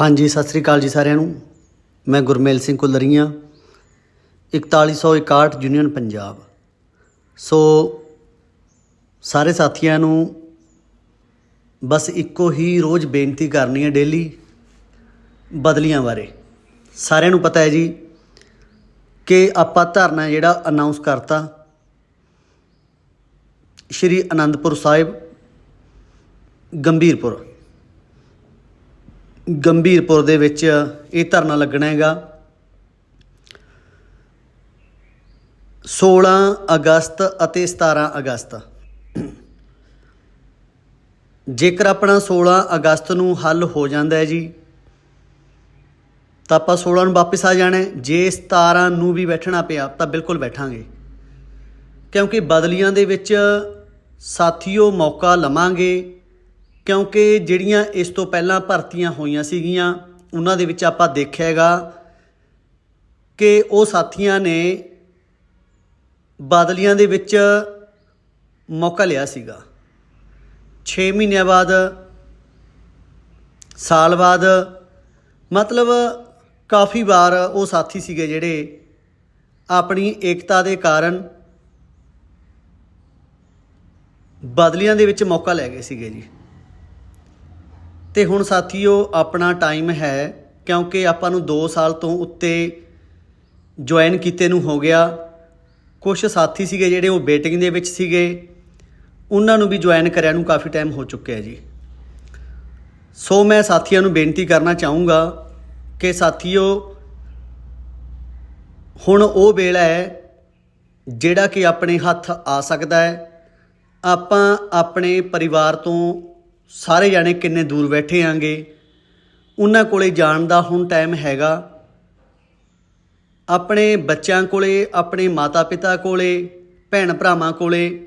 ਹਾਂਜੀ, ਸਤਿ ਸ੍ਰੀ ਅਕਾਲ ਜੀ ਸਾਰਿਆਂ ਨੂੰ। ਮੈਂ ਗੁਰਮੇਲ ਸਿੰਘ ਕੁਲਰੀਆਂ 4161 ਯੂਨੀਅਨ ਪੰਜਾਬ। ਸੋ ਸਾਰੇ ਸਾਥੀਆਂ ਨੂੰ ਬਸ ਇੱਕੋ ਹੀ ਰੋਜ਼ ਬੇਨਤੀ ਕਰਨੀ ਹੈ ਡੇਲੀ ਬਦਲੀਆਂ ਬਾਰੇ। ਸਾਰਿਆਂ ਨੂੰ ਪਤਾ ਹੈ ਜੀ ਕਿ ਆਪਾਂ ਧਰਨਾ ਜਿਹੜਾ ਅਨਾਉਂਸ ਕਰਤਾ, ਸ਼੍ਰੀ ਅਨੰਦਪੁਰ ਸਾਹਿਬ, ਗੰਭੀਰਪੁਰ। ਗੰਭੀਰਪੁਰ ਦੇ ਵਿੱਚ ਇਹ ਧਰਨਾ ਲੱਗਣਾ ਹੈਗਾ। 16 ਅਗਸਤ ਅਤੇ 17 ਅਗਸਤ। ਜੇਕਰ ਆਪਣਾ 16 ਅਗਸਤ ਨੂੰ ਹੱਲ ਹੋ ਜਾਂਦਾ ਹੈ ਜੀ, ਤਾਂ ਆਪਾਂ 16 ਨੂੰ ਵਾਪਸ ਆ ਜਾਣਾ ਜੇ 17 ਨੂੰ ਵੀ ਬੈਠਣਾ ਪਿਆ, ਤਾਂ ਬਿਲਕੁਲ ਬੈਠਾਂਗੇ। ਕਿਉਂਕਿ ਬਦਲੀਆਂ ਦੇ ਵਿੱਚ ਸਾਥੀਓ ਮੌਕਾ ਲਵਾਂਗੇ। ਕਿਉਂਕਿ ਜਿਹੜੀਆਂ ਇਸ ਤੋਂ ਪਹਿਲਾਂ ਭਰਤੀਆਂ ਹੋਈਆਂ ਸੀਗੀਆਂ, ਉਹਨਾਂ ਦੇ ਵਿੱਚ ਆਪਾਂ ਦੇਖਿਆਗਾ ਕਿ ਉਹ ਸਾਥੀਆਂ ਨੇ ਬਾਦਲੀਆਂ ਦੇ ਵਿੱਚ ਮੌਕਾ ਲਿਆ ਸੀਗਾ। 6 ਮਹੀਨਿਆਂ ਬਾਅਦ, ਸਾਲ ਬਾਅਦ, ਮਤਲਬ ਕਾਫੀ ਵਾਰ ਉਹ ਸਾਥੀ ਸੀਗੇ ਜਿਹੜੇ ਆਪਣੀ ਏਕਤਾ ਦੇ ਕਾਰਨ ਬਦਲੀਆਂ ਦੇ ਵਿੱਚ ਮੌਕਾ ਲੈ ਗਏ ਸੀਗੇ ਜੀ। ਤੇ ਹੁਣ ਸਾਥੀਓ, ਆਪਣਾ ਟਾਈਮ ਹੈ, ਕਿਉਂਕਿ ਆਪਾਂ ਨੂੰ 2 ਸਾਲ ਤੋਂ ਉੱਤੇ ਜੁਆਇਨ ਕੀਤੇ ਨੂੰ ਹੋ ਗਿਆ। ਕੁਝ ਸਾਥੀ ਸੀਗੇ ਜਿਹੜੇ ਉਹ ਬੇਟਿੰਗ ਦੇ ਵਿੱਚ ਸੀਗੇ। ਉਹਨਾਂ ਨੂੰ ਵੀ ਜੁਆਇਨ ਕਰਿਆ ਨੂੰ ਕਾਫੀ ਟਾਈਮ ਹੋ ਚੁੱਕਿਆ ਜੀ। ਸੋ ਮੈਂ ਸਾਥੀਆਂ ਨੂੰ ਬੇਨਤੀ ਕਰਨਾ ਚਾਹੂੰਗਾ ਕਿ ਸਾਥੀਓ, ਹੁਣ ਉਹ ਵੇਲਾ ਹੈ ਜਿਹੜਾ ਕਿ ਆਪਣੇ ਹੱਥ ਆ ਸਕਦਾ ਹੈ। ਆਪਾਂ ਆਪਣੇ ਪਰਿਵਾਰ ਤੋਂ ਸਾਰੇ ਜਾਣੇ ਕਿੰਨੇ ਦੂਰ ਬੈਠੇ ਆਂਗੇ। ਉਹਨਾਂ ਕੋਲੇ ਜਾਣ ਦਾ ਹੁਣ ਟਾਈਮ ਹੈਗਾ। ਆਪਣੇ ਬੱਚਿਆਂ ਕੋਲੇ, ਆਪਣੇ ਮਾਤਾ-ਪਿਤਾ ਕੋਲੇ ਭੈਣ ਭਰਾਵਾਂ ਕੋਲੇ।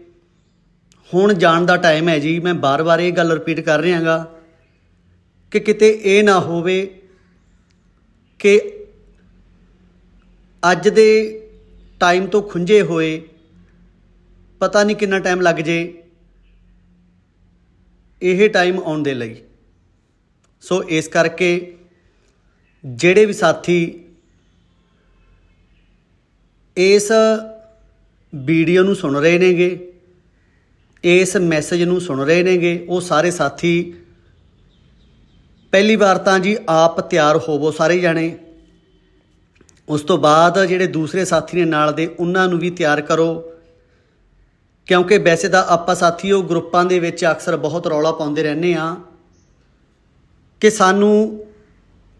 ਹੁਣ ਜਾਣ ਦਾ ਟਾਈਮ ਹੈ ਜੀ, ਮੈਂ ਬਾਰ-ਬਾਰ ਇਹ ਗੱਲ ਰਿਪੀਟ ਕਰ ਰਿਹਾਗਾ ਕਿ ਕਿਤੇ ਇਹ ਨਾ ਹੋਵੇ ਕਿ ਅੱਜ ਦੇ ਟਾਈਮ ਤੋਂ ਖੁੰਝੇ ਹੋਏ, ਪਤਾ ਨਹੀਂ ਕਿੰਨਾ ਟਾਈਮ ਲੱਗ ਜੇ। ਇਹ ਟਾਈਮ ਆਉਣ ਦੇ ਲਈ। ਸੋ ਇਸ ਕਰਕੇ ਜਿਹੜੇ ਵੀ ਸਾਥੀ ਇਸ ਵੀਡੀਓ ਨੂੰ ਸੁਣ ਰਹੇ ਨੇਗੇ, ਇਸ ਮੈਸੇਜ ਨੂੰ ਸੁਣ ਰਹੇ ਨੇਗੇ, ਉਹ ਸਾਰੇ ਸਾਥੀ ਪਹਿਲੀ ਵਾਰ ਤਾਂ ਜੀ ਆਪ ਤਿਆਰ ਹੋਵੋ ਸਾਰੇ ਜਾਣੇ। ਉਸ ਤੋਂ ਬਾਅਦ ਜਿਹੜੇ ਦੂਸਰੇ ਸਾਥੀ ਨੇ ਨਾਲ ਦੇ, ਉਹਨਾਂ ਨੂੰ ਵੀ ਤਿਆਰ ਕਰੋ। ਕਿਉਂਕਿ ਵੈਸੇ ਤਾਂ ਆਪਾਂ ਸਾਥੀਓ ਗਰੁੱਪਾਂ ਦੇ ਵਿੱਚ ਅਕਸਰ ਬਹੁਤ ਰੌਲਾ ਪਾਉਂਦੇ ਰਹਿੰਦੇ ਆ ਕਿ ਸਾਨੂੰ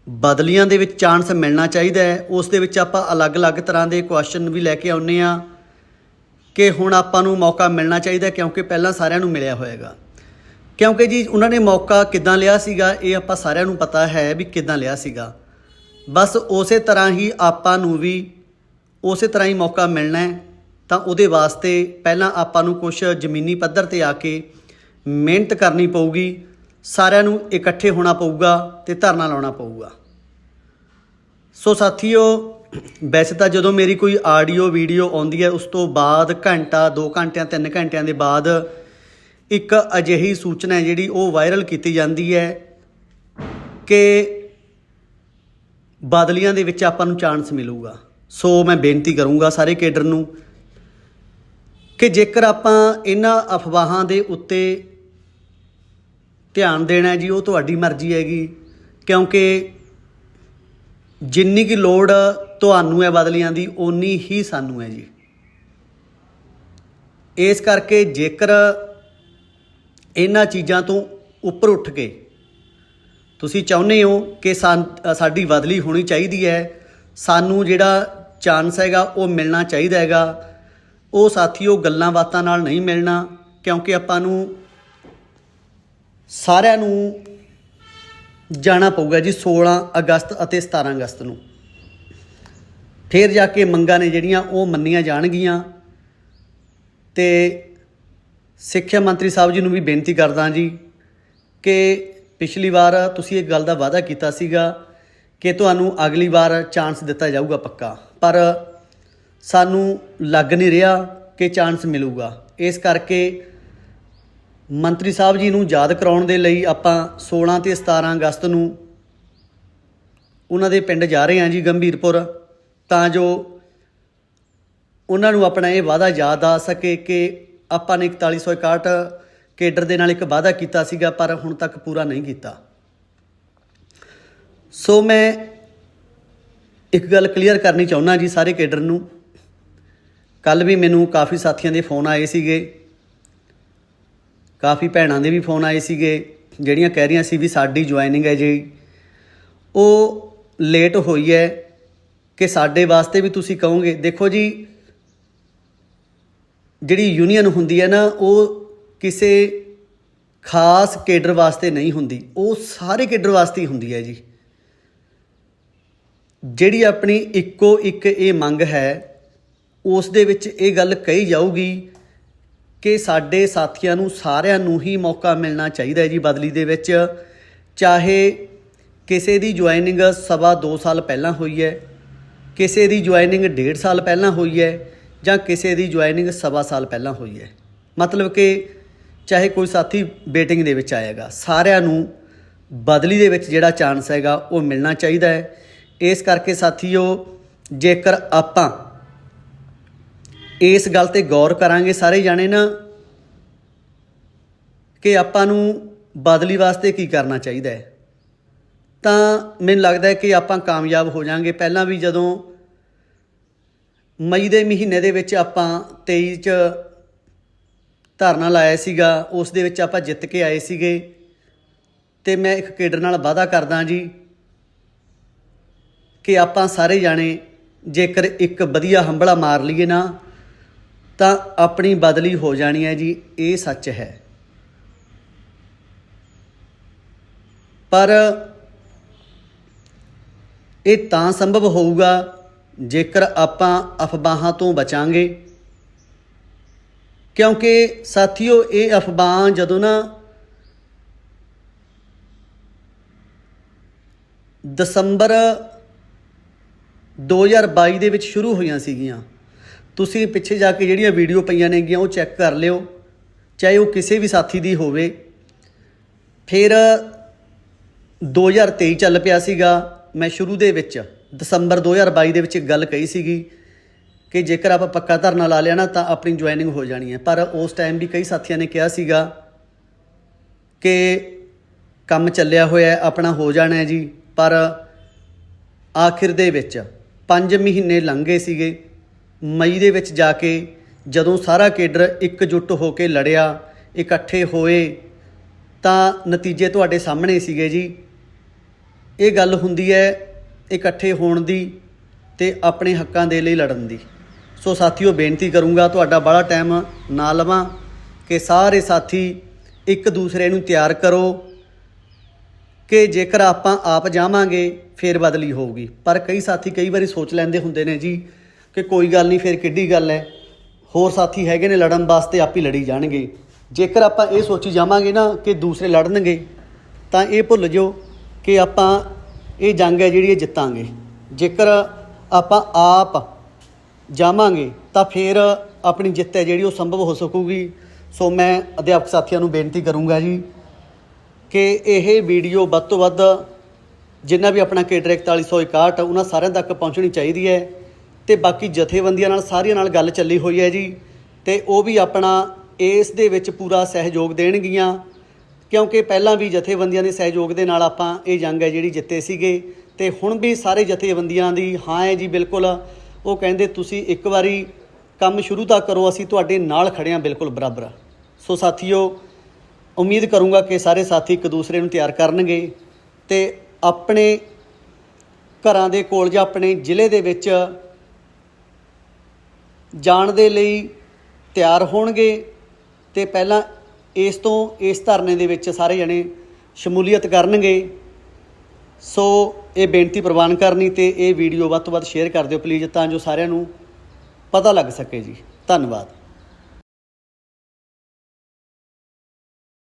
ਬਦਲੀਆਂ ਦੇ ਵਿੱਚ ਚਾਂਸ ਮਿਲਣਾ ਚਾਹੀਦਾ ਹੈ। ਉਸ ਦੇ ਵਿੱਚ ਆਪਾਂ ਅਲੱਗ-ਅਲੱਗ ਤਰ੍ਹਾਂ ਦੇ ਕੁਐਸਚਨ ਵੀ ਲੈ ਕੇ ਆਉਨੇ ਆ ਕਿ ਹੁਣ ਆਪਾਂ ਨੂੰ ਮੌਕਾ ਮਿਲਣਾ ਚਾਹੀਦਾ ਕਿਉਂਕਿ ਪਹਿਲਾਂ ਸਾਰਿਆਂ ਨੂੰ ਮਿਲਿਆ ਹੋਏਗਾ। ਕਿਉਂਕਿ ਜੀ ਉਹਨਾਂ ਨੇ ਮੌਕਾ ਕਿੱਦਾਂ ਲਿਆ ਸੀਗਾ, ਇਹ ਆਪਾਂ ਸਾਰਿਆਂ ਨੂੰ ਪਤਾ ਹੈ ਵੀ ਕਿੱਦਾਂ ਲਿਆ ਸੀਗਾ। ਬਸ ਉਸੇ ਤਰ੍ਹਾਂ ਹੀ ਆਪਾਂ ਨੂੰ ਵੀ ਉਸੇ ਤਰ੍ਹਾਂ ਹੀ ਮੌਕਾ ਮਿਲਣਾ ਹੈ। ਤਾਂ ਉਹਦੇ ਵਾਸਤੇ ਪਹਿਲਾਂ ਆਪਾਂ ਨੂੰ ਕੁਝ ਜ਼ਮੀਨੀ ਪੱਧਰ ਤੇ ਆ ਕੇ ਮਿਹਨਤ ਕਰਨੀ ਪਊਗੀ, ਸਾਰਿਆਂ ਨੂੰ ਇਕੱਠੇ ਹੋਣਾ ਪਊਗਾ ਤੇ ਧਰਨਾ ਲਾਉਣਾ ਪਊਗਾ। ਸੋ ਸਾਥੀਓ, ਵੈਸੇ ਤਾਂ ਜਦੋਂ ਮੇਰੀ ਕੋਈ ਆਡੀਓ, ਵੀਡੀਓ ਆਉਂਦੀ ਹੈ, ਉਸ ਤੋਂ ਬਾਅਦ ਘੰਟਾ 2 ਘੰਟਿਆਂ 3 ਘੰਟਿਆਂ ਦੇ ਬਾਅਦ ਇੱਕ ਅਜਿਹੀ ਸੂਚਨਾ ਹੈ ਜਿਹੜੀ ਉਹ ਵਾਇਰਲ ਕੀਤੀ ਜਾਂਦੀ ਹੈ ਕਿ ਬਾਦਲੀਆਂ ਦੇ ਵਿੱਚ ਆਪਾਂ ਨੂੰ ਚਾਂਸ ਮਿਲੂਗਾ। ਸੋ ਮੈਂ ਬੇਨਤੀ ਕਰੂੰਗਾ ਸਾਰੇ ਕੇਡਰ ਨੂੰ ਕਿ ਜੇਕਰ ਆਪਾਂ ਇਹਨਾਂ ਅਫਵਾਹਾਂ ਦੇ ਉੱਤੇ ਧਿਆਨ ਦੇਣਾ ਜੀ, ਉਹ ਤੁਹਾਡੀ ਮਰਜ਼ੀ ਹੈਗੀ, ਕਿਉਂਕਿ ਜਿੰਨੀ ਕੀ ਲੋੜ ਤੁਹਾਨੂੰ ਹੈ ਬਦਲੀਆਂ ਦੀ, ਓਨੀ ਹੀ ਸਾਨੂੰ ਹੈ ਜੀ। ਇਸ ਕਰਕੇ ਜੇਕਰ ਇਹਨਾਂ ਚੀਜ਼ਾਂ ਤੋਂ ਉੱਪਰ ਉੱਠ ਕੇ ਤੁਸੀਂ ਚਾਹੁੰਦੇ ਹੋ ਕਿ ਸਾਨ- ਸਾਡੀ ਬਦਲੀ ਹੋਣੀ ਚਾਹੀਦੀ ਹੈ, ਸਾਨੂੰ ਜਿਹੜਾ ਚਾਂਸ ਹੈਗਾ, ਉਹ ਮਿਲਣਾ ਚਾਹੀਦਾ ਹੈਗਾ ਉਹ ਸਾਥੀਓ ਗੱਲਾਂ ਬਾਤਾਂ ਨਾਲ ਨਹੀਂ ਮਿਲਣਾ, ਕਿਉਂਕਿ ਆਪਾਂ ਨੂੰ ਸਾਰਿਆਂ ਨੂੰ ਜਾਣਾ ਪਊਗਾ ਜੀ 16 ਅਗਸਤ ਅਤੇ 17 ਅਗਸਤ ਨੂੰ। ਫਿਰ ਜਾ ਕੇ ਮੰਗਾਂ ਨੇ ਜਿਹੜੀਆਂ ਉਹ ਮੰਨੀਆਂ ਜਾਣਗੀਆਂ। ਤੇ ਸਿੱਖਿਆ ਮੰਤਰੀ ਸਾਹਿਬ ਜੀ ਨੂੰ ਵੀ ਬੇਨਤੀ ਕਰਦਾ ਜੀ ਕਿ ਪਿਛਲੀ ਵਾਰ ਤੁਸੀਂ ਇਹ ਗੱਲ ਦਾ ਵਾਅਦਾ ਕੀਤਾ ਸੀਗਾ ਕਿ ਤੁਹਾਨੂੰ ਅਗਲੀ ਵਾਰ ਚਾਂਸ ਦਿੱਤਾ ਜਾਊਗਾ ਪੱਕਾ। ਪਰ ਸਾਨੂੰ ਲੱਗ ਨਹੀਂ ਰਿਹਾ ਕਿ ਚਾਂਸ ਮਿਲੂਗਾ। ਇਸ ਕਰਕੇ ਮੰਤਰੀ ਸਾਹਿਬ ਜੀ ਨੂੰ ਯਾਦ ਕਰਾਉਣ ਦੇ ਲਈ ਆਪਾਂ 16 ਤੇ 17 ਅਗਸਤ ਨੂੰ ਉਹਨਾਂ ਦੇ ਪਿੰਡ ਜਾ ਰਹੇ ਹਾਂ ਜੀ ਗੰਭੀਰਪੁਰ। ਤਾਂ ਜੋ ਉਹਨਾਂ ਨੂੰ ਆਪਣਾ ਇਹ ਵਾਅਦਾ ਯਾਦ ਆ ਸਕੇ ਕਿ ਆਪਾਂ ਨੇ 4161 ਕੇਡਰ ਦੇ ਨਾਲ ਇੱਕ ਵਾਅਦਾ ਕੀਤਾ ਸੀਗਾ, ਪਰ ਹੁਣ ਤੱਕ ਪੂਰਾ ਨਹੀਂ ਕੀਤਾ। ਸੋ ਮੈਂ ਇੱਕ ਗੱਲ ਕਲੀਅਰ ਕਰਨੀ ਚਾਹੁੰਦਾ ਜੀ ਸਾਰੇ ਕੇਡਰ ਨੂੰ ਕੱਲ ਵੀ ਮੈਨੂੰ ਕਾਫੀ ਸਾਥੀਆਂ ਦੇ ਫੋਨ ਆਏ ਸੀਗੇ। ਕਾਫੀ ਭੈਣਾਂ ਦੇ ਵੀ ਫੋਨ ਆਏ ਸੀਗੇ, ਜਿਹੜੀਆਂ ਕਹਿ ਰਹੀਆਂ ਸੀ ਵੀ ਸਾਡੀ ਜੁਆਇਨਿੰਗ ਹੈ ਜੀ। ਉਹ ਲੇਟ ਹੋਈ ਹੈ ਕਿ ਸਾਡੇ ਵਾਸਤੇ ਵੀ ਤੁਸੀਂ ਕਹੋਗੇ। ਦੇਖੋ ਜੀ, ਜਿਹੜੀ ਯੂਨੀਅਨ ਹੁੰਦੀ ਹੈ ਨਾ, ਉਹ ਕਿਸੇ ਖਾਸ ਕੇਡਰ ਵਾਸਤੇ ਨਹੀਂ ਹੁੰਦੀ। ਉਹ ਸਾਰੇ ਕੇਡਰ ਵਾਸਤੇ ਹੀ ਹੁੰਦੀ ਹੈ ਜੀ। ਜਿਹੜੀ ਆਪਣੀ ਇੱਕੋ ਇੱਕ ਇਹ ਮੰਗ ਹੈ ਉਸ ਦੇ ਵਿੱਚ ਇਹ ਗੱਲ ਕਹੀ ਜਾਊਗੀ ਕਿ ਸਾਡੇ ਸਾਥੀਆਂ ਨੂੰ ਸਾਰਿਆਂ ਨੂੰ ਹੀ ਮੌਕਾ ਮਿਲਣਾ ਚਾਹੀਦਾ ਹੈ ਜੀ ਬਦਲੀ ਦੇ ਵਿੱਚ। ਚਾਹੇ ਕਿਸੇ ਦੀ ਜੁਆਇਨਿੰਗ ਸਵਾ 2 ਸਾਲ ਪਹਿਲਾਂ ਹੋਈ ਹੈ, ਕਿਸੇ ਦੀ ਜੁਆਇਨਿੰਗ 1.5 ਸਾਲ ਪਹਿਲਾਂ ਹੋਈ ਹੈ ਜਾਂ ਕਿਸੇ ਦੀ ਜੁਆਇਨਿੰਗ ਸਵਾ ਸਾਲ ਪਹਿਲਾਂ ਹੋਈ ਹੈ। ਮਤਲਬ ਕਿ ਚਾਹੇ ਕੋਈ ਸਾਥੀ ਵੇਟਿੰਗ ਦੇ ਵਿੱਚ ਆਏਗਾ, ਸਾਰਿਆਂ ਨੂੰ ਬਦਲੀ ਦੇ ਵਿੱਚ ਜਿਹੜਾ ਚਾਂਸ ਹੈਗਾ ਉਹ ਮਿਲਣਾ ਚਾਹੀਦਾ ਹੈ। ਇਸ ਕਰਕੇ ਸਾਥੀਓ, ਜੇਕਰ ਆਪਾਂ ਇਸ ਗੱਲ ਤੇ ਗੌਰ ਕਰਾਂਗੇ ਸਾਰੇ ਜਾਣੇ ਨਾ ਕਿ ਆਪਾਂ ਨੂੰ ਬਦਲੀ ਵਾਸਤੇ ਕੀ ਕਰਨਾ ਚਾਹੀਦਾ ਹੈ। ਤਾਂ ਮੈਨੂੰ ਲੱਗਦਾ ਹੈ ਕਿ ਆਪਾਂ ਕਾਮਯਾਬ ਹੋ ਜਾਾਂਗੇ। ਪਹਿਲਾਂ ਵੀ ਜਦੋਂ ਮਈ ਦੇ ਮਹੀਨੇ ਦੇ ਵਿੱਚ ਆਪਾਂ 23 ਚ ਧਰਨਾ ਲਾਇਆ ਸੀਗਾ, ਉਸ ਦੇ ਵਿੱਚ ਆਪਾਂ ਜਿੱਤ ਕੇ ਆਏ ਸੀਗੇ। ਤੇ ਮੈਂ ਇੱਕ ਕੇਡਰ ਨਾਲ ਵਾਅਦਾ ਕਰਦਾ ਜੀ ਕਿ ਆਪਾਂ ਸਾਰੇ ਜਾਣੇ ਜੇਕਰ ਇੱਕ ਵਧੀਆ ਹੰਬਲਾ ਮਾਰ ਲਈਏ ਨਾ ਤਾਂ ਆਪਣੀ ਬਦਲੀ ਹੋ ਜਾਣੀ ਹੈ ਜੀ, ਇਹ ਸੱਚ ਹੈ। ਪਰ ਇਹ ਤਾਂ ਸੰਭਵ ਹੋਊਗਾ, ਜੇਕਰ ਆਪਾਂ ਅਫਵਾਹਾਂ ਤੋਂ ਬਚਾਂਗੇ। ਕਿਉਂਕਿ ਸਾਥੀਓ, ਇਹ ਅਫਵਾਹ ਜਦੋਂ ਨਾ ਦਸੰਬਰ 2022 ਦੇ ਵਿੱਚ ਸ਼ੁਰੂ ਹੋਈਆਂ ਸੀਗੀਆਂ ਤੁਸੀਂ ਪਿੱਛੇ ਜਾ ਕੇ ਜਿਹੜੀਆਂ ਵੀਡੀਓ ਪਈਆਂ ਨੇਗੀਆਂ ਉਹ ਚੈੱਕ ਕਰ ਲਿਓ, ਚਾਹੇ ਉਹ ਕਿਸੇ ਵੀ ਸਾਥੀ ਦੀ ਹੋਵੇ। ਫਿਰ 2023 ਚੱਲ ਪਿਆ ਸੀਗਾ, ਮੈਂ ਸ਼ੁਰੂ ਦੇ ਵਿੱਚ, ਦਸੰਬਰ 2022 ਦੇ ਵਿੱਚ ਇੱਕ ਗੱਲ ਕਹੀ ਸੀਗੀ ਕਿ ਜੇਕਰ ਆਪਾਂ ਪੱਕਾ ਧਰਨਾ ਲਾ ਲਿਆ ਨਾ ਤਾਂ ਆਪਣੀ ਜੁਆਇਨਿੰਗ ਹੋ ਜਾਣੀ ਹੈ। ਪਰ ਉਸ ਟਾਈਮ ਵੀ ਕਈ ਸਾਥੀਆਂ ਨੇ ਕਿਹਾ ਸੀਗਾ ਕਿ ਕੰਮ ਚੱਲਿਆ ਹੋਇਆ ਆਪਣਾ ਹੋ ਜਾਣਾ ਹੈ ਜੀ। ਪਰ ਆਖਿਰ ਦੇ ਵਿੱਚ 5 ਮਹੀਨੇ ਲੰਘੇ ਸੀਗੇ। ਮਈ ਦੇ ਵਿੱਚ ਜਾ ਕੇ ਜਦੋਂ ਸਾਰਾ ਕੇਡਰ ਇਕਜੁੱਟ ਹੋ ਕੇ ਲੜਿਆ, ਇਕੱਠੇ ਹੋਏ, ਤਾਂ ਨਤੀਜੇ ਤੁਹਾਡੇ ਸਾਹਮਣੇ ਸੀਗੇ ਜੀ। ਇਹ ਗੱਲ ਹੁੰਦੀ ਹੈ ਇਕੱਠੇ ਹੋਣ ਦੀ ਤੇ ਆਪਣੇ ਹੱਕਾਂ ਦੇ ਲਈ ਲੜਨ ਦੀ। ਸੋ ਸਾਥੀਓ, ਬੇਨਤੀ ਕਰੂੰਗਾ ਤੁਹਾਡਾ ਬੜਾ ਟਾਈਮ ਨਾ ਲਵਾਂ ਕਿ ਸਾਰੇ ਸਾਥੀ ਇੱਕ ਦੂਸਰੇ ਨੂੰ ਤਿਆਰ ਕਰੋ ਕਿ ਜੇਕਰ ਆਪਾਂ ਆਪ ਜਾਵਾਂਗੇ, ਫੇਰ ਬਦਲੀ ਹੋਊਗੀ। ਪਰ ਕਈ ਸਾਥੀ ਕਈ ਵਾਰੀ ਸੋਚ ਲੈਂਦੇ ਹੁੰਦੇ ਨੇ ਜੀ ਕਿ ਕੋਈ ਗੱਲ ਨਹੀਂ, ਫਿਰ ਕਿੱਡੀ ਗੱਲ ਹੈ ਹੋਰ ਸਾਥੀ ਹੈਗੇ ਨੇ ਲੜਨ ਵਾਸਤੇ, ਆਪ ਹੀ ਲੜੀ ਜਾਣਗੇ। ਜੇਕਰ ਆਪਾਂ ਇਹ ਸੋਚੀ ਜਾਵਾਂਗੇ ਨਾ ਕਿ ਦੂਸਰੇ ਲੜਨਗੇ, ਤਾਂ ਇਹ ਭੁੱਲ ਜਾਓ ਕਿ ਆਪਾਂ ਇਹ ਜੰਗ ਹੈ ਜਿਹੜੀ ਇਹ ਜਿੱਤਾਂਗੇ। ਜੇਕਰ ਆਪਾਂ ਆਪ ਜਾਵਾਂਗੇ, ਤਾਂ ਫਿਰ ਆਪਣੀ ਜਿੱਤ ਹੈ ਜਿਹੜੀ ਉਹ ਸੰਭਵ ਹੋ ਸਕੂਗੀ। ਸੋ ਮੈਂ ਅਧਿਆਪਕ ਸਾਥੀਆਂ ਨੂੰ ਬੇਨਤੀ ਕਰੂੰਗਾ ਜੀ ਕਿ ਇਹ ਵੀਡੀਓ ਵੱਧ ਤੋਂ ਵੱਧ ਜਿੰਨਾ ਵੀ ਆਪਣਾ ਕੇਡਰ 4161 ਉਹਨਾਂ ਸਾਰਿਆਂ ਤੱਕ ਪਹੁੰਚਣੀ ਚਾਹੀਦੀ ਹੈ ਤੇ ਬਾਕੀ ਜਥੇਬੰਦੀਆਂ ਨਾਲ ਸਾਰੀਆਂ ਨਾਲ ਗੱਲ ਚੱਲੀ ਹੋਈ ਹੈ ਜੀ। ਤੇ ਉਹ ਵੀ ਆਪਣਾ ਇਸ ਦੇ ਵਿੱਚ ਪੂਰਾ ਸਹਿਯੋਗ ਦੇਣਗੀਆਂ, ਕਿਉਂਕਿ ਪਹਿਲਾਂ ਵੀ ਜਥੇਬੰਦੀਆਂ ਦੇ ਸਹਿਯੋਗ ਦੇ ਨਾਲ ਆਪਾਂ ਇਹ ਜੰਗ ਹੈ ਜਿਹੜੀ ਜਿੱਤੇ ਸੀਗੇ। ਤੇ ਹੁਣ ਵੀ ਸਾਰੇ ਜਥੇਬੰਦੀਆਂ ਦੀ ਹਾਂ ਹੈ ਜੀ, ਬਿਲਕੁਲ। ਉਹ ਕਹਿੰਦੇ, ਤੁਸੀਂ ਇੱਕ ਵਾਰੀ ਕੰਮ ਸ਼ੁਰੂ ਤਾਂ ਕਰੋ, ਅਸੀਂ ਤੁਹਾਡੇ ਨਾਲ ਖੜੇ ਹਾਂ, ਬਿਲਕੁਲ ਬਰਾਬਰ। ਸੋ ਸਾਥੀਓ, ਉਮੀਦ ਕਰੂੰਗਾ ਕਿ ਸਾਰੇ ਸਾਥੀ ਇੱਕ ਦੂਸਰੇ ਨੂੰ ਤਿਆਰ ਕਰਨਗੇ ਤੇ ਆਪਣੇ ਘਰਾਂ ਦੇ ਕੋਲ ਜਾਂ ਆਪਣੇ ਜ਼ਿਲ੍ਹੇ ਦੇ ਵਿੱਚ ਜਾਣ ਦੇ ਲਈ ਤਿਆਰ ਹੋਣਗੇ ਤੇ ਪਹਿਲਾਂ ਇਸ ਤੋਂ ਇਸ ਧਰਨੇ ਦੇ ਵਿੱਚ ਸਾਰੇ ਜਣੇ ਸ਼ਮੂਲੀਅਤ ਕਰਨਗੇ। ਸੋ ਇਹ ਬੇਨਤੀ ਪ੍ਰਵਾਨ ਕਰਨੀ ਤੇ ਇਹ ਵੀਡੀਓ ਵੱਧ ਤੋਂ ਵੱਧ ਸ਼ੇਅਰ ਕਰ ਦਿਓ ਪਲੀਜ਼ ਤਾਂ ਜੋ ਸਾਰਿਆਂ ਨੂੰ ਪਤਾ ਲੱਗ ਸਕੇ ਜੀ। ਧੰਨਵਾਦ।